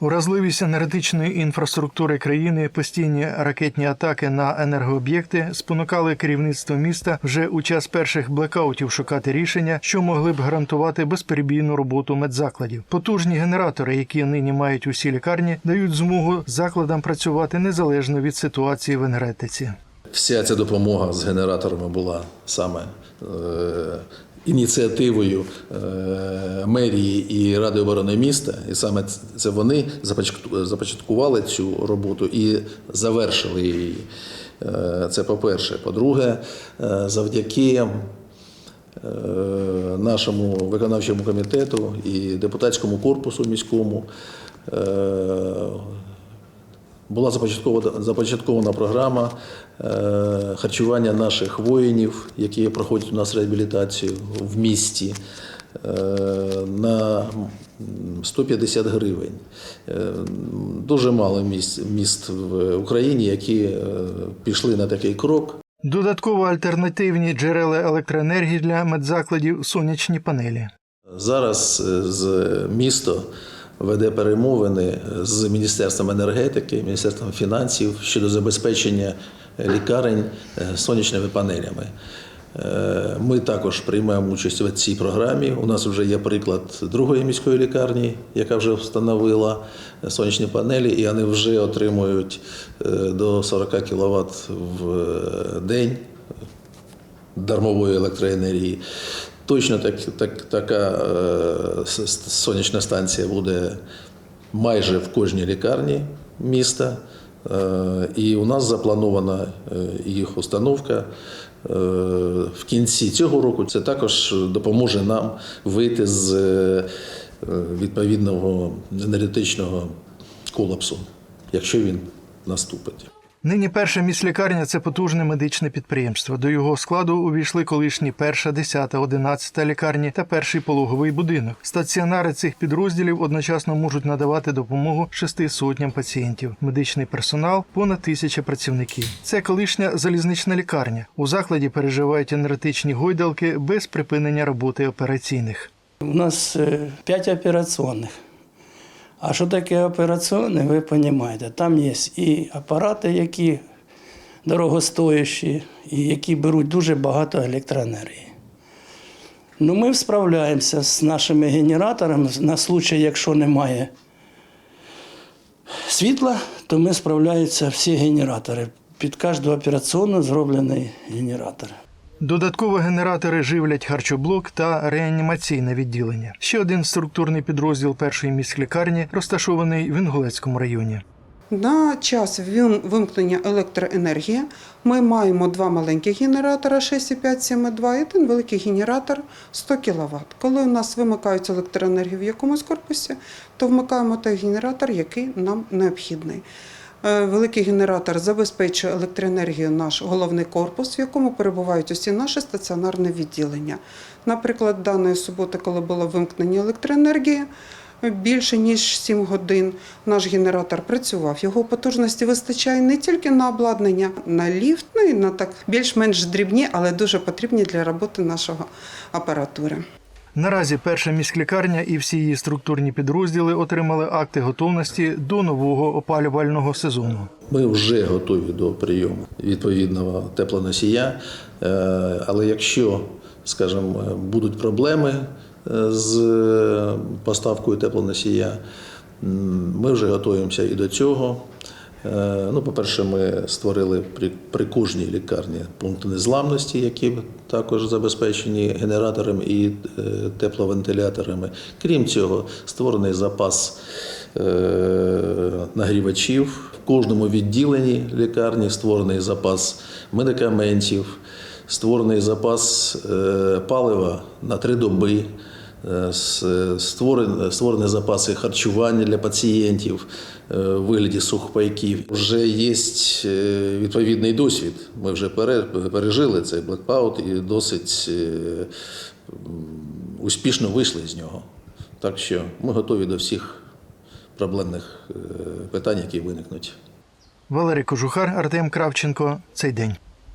Уразливість енергетичної інфраструктури країни, постійні ракетні атаки на енергооб'єкти спонукали керівництво міста вже у час перших блекаутів шукати рішення, що могли б гарантувати безперебійну роботу медзакладів. Потужні генератори, які нині мають усі лікарні, дають змогу закладам працювати незалежно від ситуації в енергетиці. Вся ця допомога з генераторами була саме е, ініціативою е, мерії і Ради оборони міста. І саме це вони започаткували цю роботу і завершили її. Е, Це по-перше. По-друге, е, завдяки нашому виконавчому комітету і депутатському корпусу міському. Була започаткована, започаткована програма е, харчування наших воїнів, які проходять у нас реабілітацію в місті е, на м, 150 гривень. Е, Дуже мало міст, міст в Україні, які пішли на такий крок. Додатково альтернативні джерела електроенергії для медзакладів сонячні панелі. Зараз з місто веде перемовини з Міністерством енергетики, Міністерством фінансів щодо забезпечення лікарень е, сонячними панелями. Е, Ми також приймаємо участь в цій програмі. У нас вже є приклад другої міської лікарні, яка вже встановила сонячні панелі, і вони вже отримують е, до 40 кВт в день дармової електроенергії. Точно так, так, така е, сонячна станція буде майже в кожній лікарні міста. Е, і у нас запланована е, їх установка в кінці цього року. Це також допоможе нам вийти з відповідного енергетичного колапсу, якщо він наступить. Нині перша міськлікарня – це потужне медичне підприємство. До його складу увійшли колишні перша, десята, одинадцята лікарні та перший пологовий будинок. Стаціонари цих підрозділів одночасно можуть надавати допомогу шести сотням пацієнтів. Медичний персонал понад тисяча працівників. Це колишня залізнична лікарня. У закладі переживають енергетичні гойдалки без припинення роботи операційних. У нас е, п'ять операційних. А що таке операційне, ви розумієте. Там є і апарати, які дорогостоящі, і які беруть дуже багато електроенергії. Ну, ми справляємося з нашими генераторами на случай, якщо немає світла, то ми справляються всі генератори. Під кожну операційну зроблений генератор. Додатково генератори живлять харчоблок та реанімаційне відділення. Ще один структурний підрозділ першої міськлікарні розташований в Інгулецькому районі. На час вимкнення електроенергії ми маємо два маленькі генератора 6,5, 7,2 і один великий генератор 100 кВт. Коли у нас вимикають електроенергію в якомусь корпусі, то вмикаємо той генератор, який нам необхідний. Е, Великий генератор забезпечує електроенергію наш головний корпус, в якому перебувають усі наші стаціонарні відділення. Наприклад, даної суботи, коли було вимкнення електроенергії, більше ніж 7 годин наш генератор працював. Його потужності вистачає не тільки на обладнання, на ліфт, ну і на так більш-менш дрібні, але дуже потрібні для роботи нашого апаратури. Наразі перша міськлікарня і всі її структурні підрозділи отримали акти готовності до нового опалювального сезону. Ми вже готові до прийому відповідного теплоносія. Е, Але якщо, скажімо, будуть проблеми е, з поставкою теплоносія, ми вже готуємося і до цього. Е, Ну, по-перше, ми створили при, при кожній лікарні пункти незламності, які також забезпечені генераторами і е, тепловентиляторами. Крім цього, створений запас е, нагрівачів. В кожному відділенні лікарні створений запас медикаментів, створений запас палива на три доби. Е, створені, створені запаси харчування для пацієнтів е, в вигляді сухпайків. Вже є е, відповідний досвід. Ми вже пере- пережили цей блекаут і досить е, успішно вийшли з нього. Так що ми готові до всіх проблемних е, питань, які виникнуть. Валерій Кожухар, Артем Кравченко. Цей день.